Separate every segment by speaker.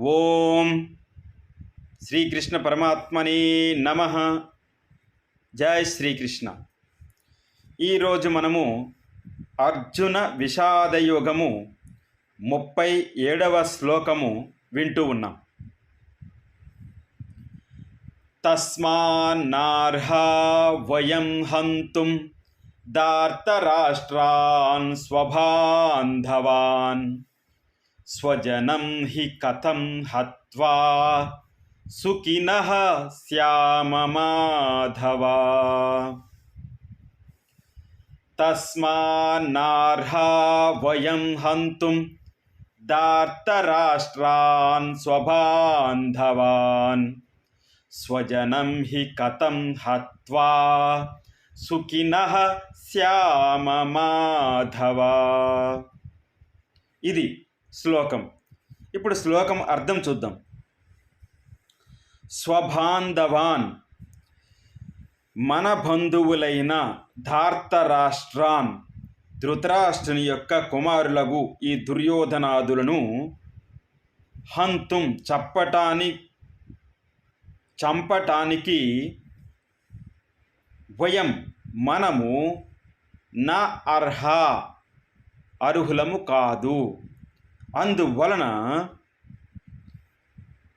Speaker 1: ఓం శ్రీకృష్ణ పరమాత్మని నమ. జయ శ్రీకృష్ణ. ఈరోజు మనము అర్జున విషాదయోగము ముప్పై ఏడవ శ్లోకము వింటూ ఉన్నాం. తస్మాన్నార్హా వయం హంతుం దార్తరాష్ట్రాన్ స్వబాంధవాన్ స్వజనం హి కథం హత్వా సుఖినః శ్యామ మాధవా తస్మాన్నార్హా వయం హంతుం దార్తరాష్ట్రాన్ స్వబాంధవాన్ స్వజనం హి కథం హత్వా సుఖినః శ్యామ మాధవా ఇది శ్లోకం. ఇప్పుడు శ్లోకం అర్థం చూద్దాం. స్వబాంధవాన్ మన బంధువులైన ధార్తరాష్ట్రాన్ ధృతరాష్ట్రుని యొక్క కుమారులకు ఈ దుర్యోధనాదులను హంతుం చప్పటాని చంపటానికి వయం మనము నా అర్హ అర్హులము కాదు. అందువలన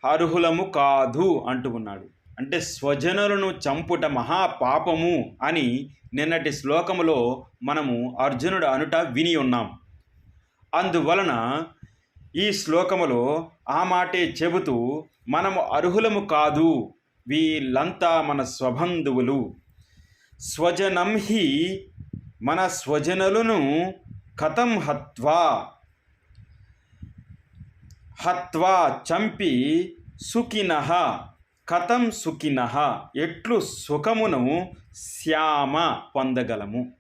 Speaker 1: అర్హులము కాదు అంటూ ఉన్నాడు అంటే స్వజనులను చంపుట మహాపాపము అని నిన్నటి శ్లోకములో మనము అర్జునుడు అనుట విని ఉన్నాం. అందువలన ఈ శ్లోకములో ఆ మాటే చెబుతూ మనము అర్హులము కాదు వీళ్ళంతా మన స్వబంధువులు. స్వజనం హి మన స్వజనులను కథం హత్వా. హత్వా చంపి సుఖినః కథం సుఖినః ఎట్లు సుఖమును శ్యామ పొందగలము.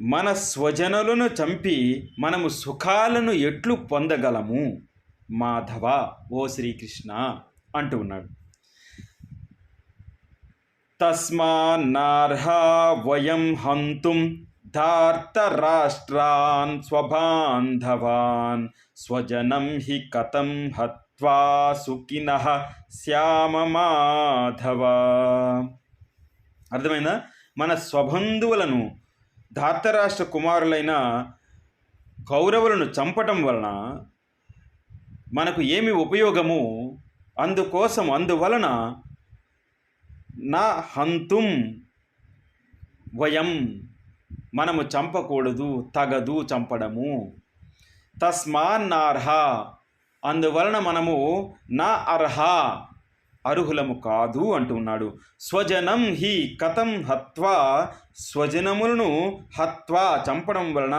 Speaker 1: మన స్వజనులను చంపి మనము సుఖాలను ఎట్లు పొందగలము? మాధవ ఓ శ్రీకృష్ణ అంటూ ఉన్నాడు. తస్మాన్నార్హా వయం హంతుం ధార్తరాష్ట్రాన్ స్వబాంధవాన్ స్వజనం హి కథం హత్వా సుఖిన శ్యామ మాధవ. అర్థమైందా? మన స్వబంధువులను ధార్తరాష్ట్ర కుమారులైన కౌరవులను చంపటం వలన మనకు ఏమి ఉపయోగము? అందుకోసం అందువలన నా హంతుం వయం మనము చంపకూడదు తగదు చంపడము. తస్మాన్నార్హ అందువలన మనము నా అర్హ అర్హులము కాదు అంటున్నాడు స్వజనం హి కథం హత్వా స్వజనములను హత్వా చంపడం వలన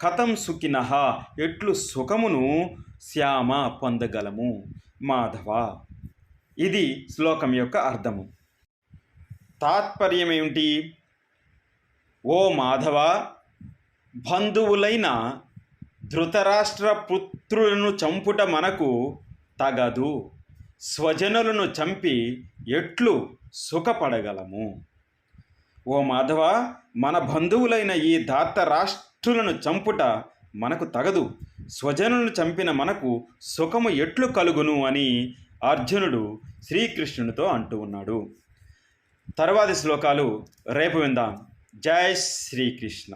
Speaker 1: కథం సుఖిన ఎట్లు సుఖమును శ్యామ పొందగలము. మాధవ ఇది శ్లోకం యొక్క అర్థము. తాత్పర్యం ఏమిటి ఓ మాధవ బంధువులైన ధృతరాష్ట్ర పుత్రులను చంపుట మనకు తగదు. స్వజనులను చంపి ఎట్లు సుఖపడగలము? ఓ మాధవ మన బంధువులైన ఈ దాత రాష్ట్రులను చంపుట మనకు తగదు. స్వజనులను చంపిన మనకు సుఖము ఎట్లు కలుగును అని అర్జునుడు శ్రీకృష్ణునితో అంటూ ఉన్నాడు. తర్వాతి శ్లోకాలు రేపు విందాం. జై శ్రీకృష్ణ